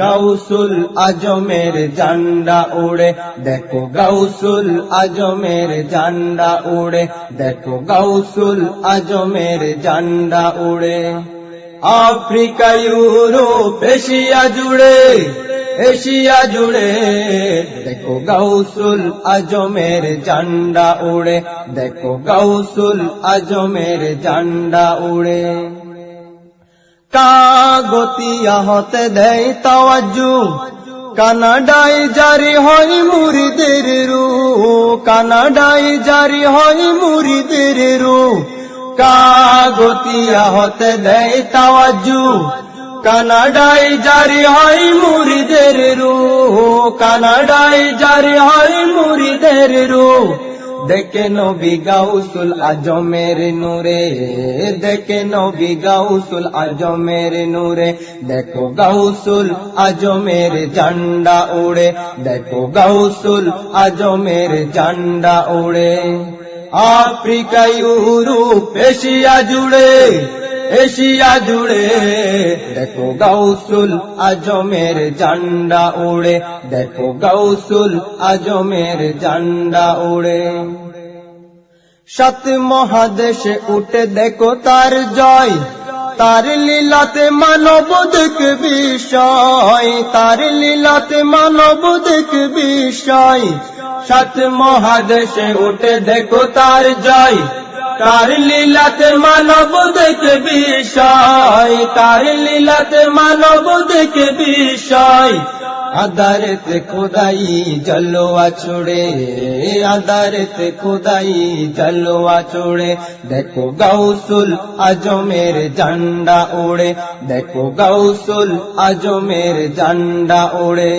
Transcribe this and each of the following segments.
গাউসুল আজমের জান্ডা উড়ে, দেখো গাউসুল আজমের জান্ডা উড়ে, দেখো গাউসুল আজমের জান্ডা উড়ে। আফ্রিকা, ইউরোপ, এশিয়া জুড়ে এশিয়া জুড়ে, দেখো গাউসুল আজমের জান্ডা উড়ে, দেখো গাউসুল আজমের জান্ডা উড়ে। কাগতিয়া হতে দেয় তাওয়াজু কানাডায় জারি হয় মুরিদের রু কানাডায় জারি হয় মুরিদের রু কাগতিয়া হতে দেয় তাওয়াজু কানাডায় জারি হয় মুরিদের রু কানাডায় জারি হয় মুরিদের রু দেখে নবী গাউসুল আজমের নূরে, দেখে নবী গাউসুল আজমের নূরে, দেখো গাউসুল আজমের ঝান্ডা উড়ে, দেখো গাউসুল আজমের ঝান্ডা উড়ে। আফ্রিকা ইউরোপ এশিয়া জুড়ে এশিয়া জুড়ে। দেখো গাউসুল আজমের জান্ডা উড়ে। দেখো গাউসুল আজমের জান্ডা উড়ে। সাত মহাদেশে উঠে দেখো তার জয়। তার লীলাতে মানব দেখ বিষয়। তার লীলাতে মানব দেখ বিষয়। সাত মহাদেশে উঠে দেখো তার জয়। তার লীলাতে মানব দেখে বিষয়, তার লীলাতে মানব দেখে বিষয়। আদারতে খোদাই জলোয়া চোড়ে, আদারতে খোদাই জলোয়া চোড়ে। দেখো গাউসুল আজমের জান্ডা ওড়ে, দেখো গাউসুল আজমের জান্ডা ওড়ে।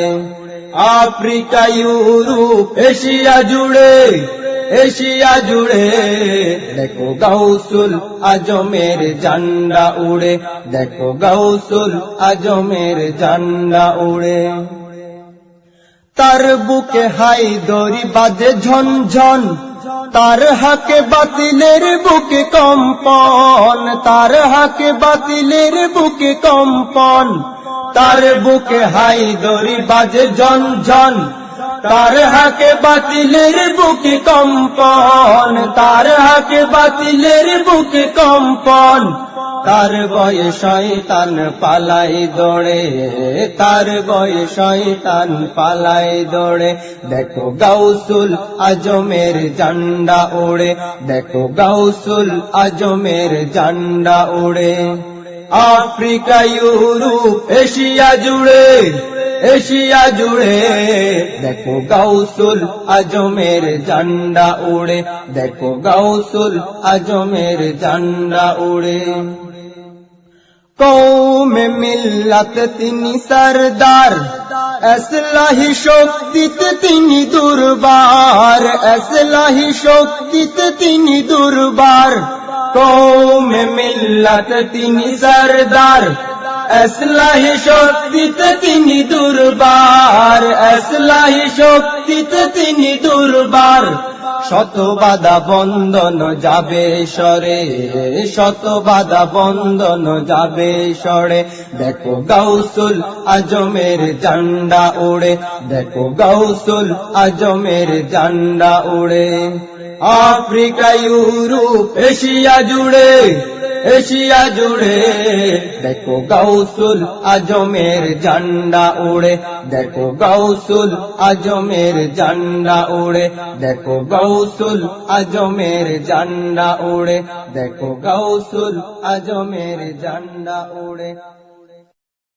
আফ্রিকা, ইউরোপ, এশিয়া জুড়ে এশিয়া জুড়ে দেখো গাউসুল আজমের জান্ডা উড়ে। দেখো গাউসুল আজমের জান্ডা উড়ে। তার বুকে হাই দড়ি বাজে ঝনঝন। তার হাকে বাতিলের বুকে কম্পন। তার হাকে বাতিলের বুকে কম্পন। তার বুকে হাই দড়ি বাজে ঝনঝন। তার হাকে বাতিলের বুকে কম্পন, তার হাকে বাতিলের বুকে কম্পন। তার বয়ে শয়তান পালাই দৌড়ে, তার বয়ে শয়তান পালাই দৌড়ে। দেখো গাউসুল আজমের জান্ডা ওড়ে, দেখো গাউসুল আজমের জান্ডা ওড়ে। আফ্রিকা, ইউরোপ, এশিয়া জুড়ে এশিয়া জুড়ে। দেখো গাউসুল আজমের জান্ডা উড়ে। দেখো গাউসুল আজমের জান্ডা উড়ে। কৌমে মিল্লাত তিনি সরদার। আসলাহি শক্তিতে তিনি দুর্বার। আসলাহি শক্তিতে তিনি দুর্বার। কৌমে মিল্লাত তিনি সরদার। আসলাহি শক্তিতে তিনি দুর্বার আসলাহি শক্তিতে তিনি দুর্বার শত বাধা বন্দন যাবে সরে শত বাধা বন্দন যাবে সরে দেখো গাউসুল আজমের জান্ডা উড়ে দেখো গাউসুল আজমের জান্ডা উড়ে আফ্রিকা ইউরোপ এশিয়া জুড়ে এশিয়া জুড়ে। দেখো গাউসুল আজমের জান্ডা উড়ে। দেখো গাউসুল আজমের জান্ডা উড়ে। দেখো গাউসুল আজমের জান্ডা উড়ে। দেখো গাউসুল আজমের জান্ডা উড়ে।